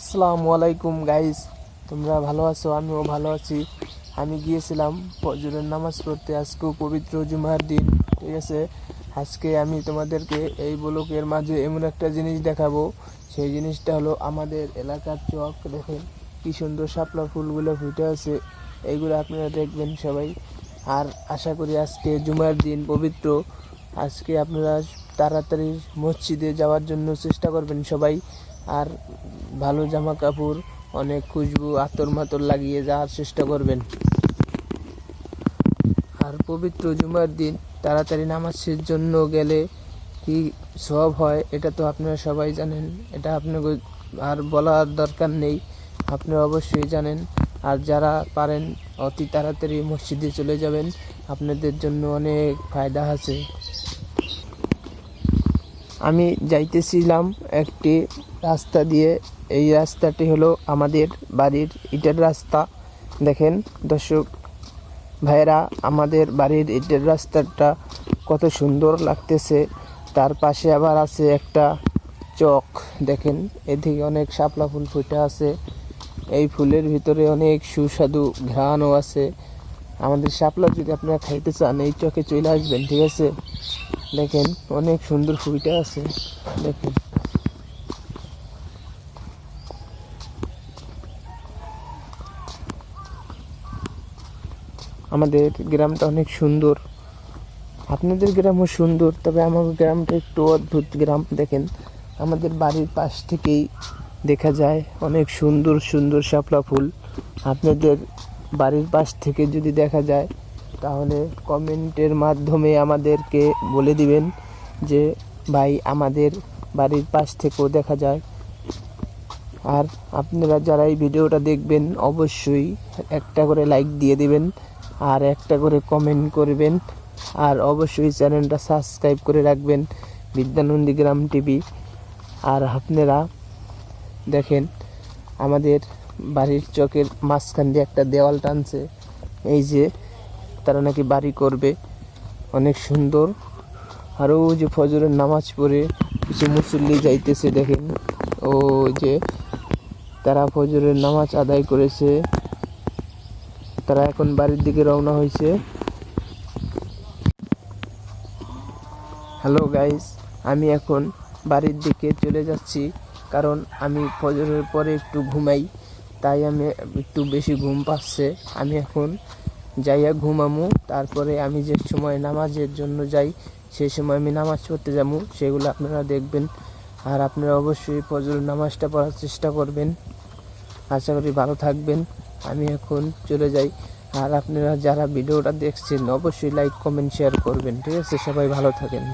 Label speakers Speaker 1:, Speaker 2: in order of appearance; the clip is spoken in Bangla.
Speaker 1: আসসালামু আলাইকুম গাইস তোমরা ভালো আছো? আমিও ভালো আছি। আমি গিয়েছিলাম ফজরের নামাজ পড়তে। আজকেও পবিত্র জুমার দিন, ঠিক আছে? আজকে আমি তোমাদেরকে এই ব্লকের মাঝে এমন একটা জিনিস দেখাবো। সেই জিনিসটা হলো আমাদের এলাকার চক। দেখেন, কি সুন্দর শাপলা ফুলগুলো ফুটে আছে। এইগুলো আপনারা দেখবেন সবাই। আর আশা করি আজকে জুমার দিন পবিত্র। আজকে আপনারা তাড়াতাড়ি মসজিদে যাওয়ার জন্য চেষ্টা করবেন সবাই। আর ভালো জামা কাপড় অনেক খুশবু আতর মাতর লাগিয়ে যাওয়ার চেষ্টা করবেন। আর পবিত্র জুমার দিন, তাড়াতাড়ি নামাজের জন্য গেলে কি সব হয়, এটা তো আপনারা সবাই জানেন। এটা আপনাকে আর বলার দরকার নেই আপনারা অবশ্যই জানেন। আর যারা পারেন, অতি তাড়াতাড়ি মসজিদে চলে যাবেন। আপনাদের জন্য অনেক ফায়দা আছে। আমি যাইতেছিলাম একটি রাস্তা দিয়ে। এই রাস্তাটি হলো আমাদের বাড়ির ইটের রাস্তা। দেখেন দর্শক ভাইরা আমাদের বাড়ির ইটের রাস্তাটা কত সুন্দর লাগতেছে। তার পাশে আবার আছে একটা চক। দেখেন, এদিকে অনেক শাপলা ফুল ফুটে আছে। এই ফুলের ভিতরে অনেক সুস্বাদু ঘ্রাণও আছে। আমাদের শাপলা যদি আপনারা খাইতে চান, এই চকে চলে আসবেন, ঠিক আছে? দেখেন, অনেক সুন্দর ফুলটা আছে, দেখেন। আমাদের গ্রামটা অনেক সুন্দর। আপনাদের গ্রামও সুন্দর, তবে আমার গ্রামটা একটু অদ্ভুত গ্রাম, দেখেন। আমাদের বাড়ির পাশ থেকেই দেখা যায় অনেক সুন্দর সুন্দর শাপলা ফুল। আপনাদের বাড়ির পাশ থেকে যদি দেখা যায় তাহলে কমেন্টের মাধ্যমে আমাদেরকে বলে দিবেন যে, ভাই, আমাদের বাড়ির পাশ থেকেও দেখা যায়। আর আপনারা যারা এই ভিডিওটা দেখবেন, অবশ্যই একটা করে লাইক দিয়ে দিবেন আর একটা করে কমেন্ট করবেন। আর অবশ্যই চ্যানেলটা সাবস্ক্রাইব করে রাখবেন, বিদ্যানন্দী গ্রাম টিভি। আর আপনারা দেখেন, আমাদের বাড়ির চকের মাঝখান দিয়ে একটা দেওয়াল টানছে। এই যে তারা নাকি বাড়ি করবে। অনেক সুন্দর। আরও যে ফজরের নামাজ পড়ে কিছু মুসল্লি যাইতেছে দেখেন। ও যে তারা ফজরের নামাজ আদায় করেছে। তারা এখন বাড়ির দিকে রওনা হয়েছে। হ্যালো গাইস আমি এখন বাড়ির দিকে চলে যাচ্ছি। কারণ আমি ফজরের পরে একটু ঘুমাই, তাই আমি একটু বেশি ঘুম পাচ্ছে। আমি এখন যাইয়া ঘুমামু, তারপরে আমি যে সময় নামাজের জন্য যাই সেই সময় আমি নামাজ পড়তে যাব সেগুলো আপনারা দেখবেন। আর আপনারা অবশ্যই ফজর নামাজটা পড়ার চেষ্টা করবেন। আশা করি ভালো থাকবেন, আমি এখন চলে যাই। আর আপনারা যারা ভিডিওটা দেখছেন, অবশ্যই লাইক কমেন্ট শেয়ার করবেন। ঠিক আছে? সবাই ভালো থাকেন।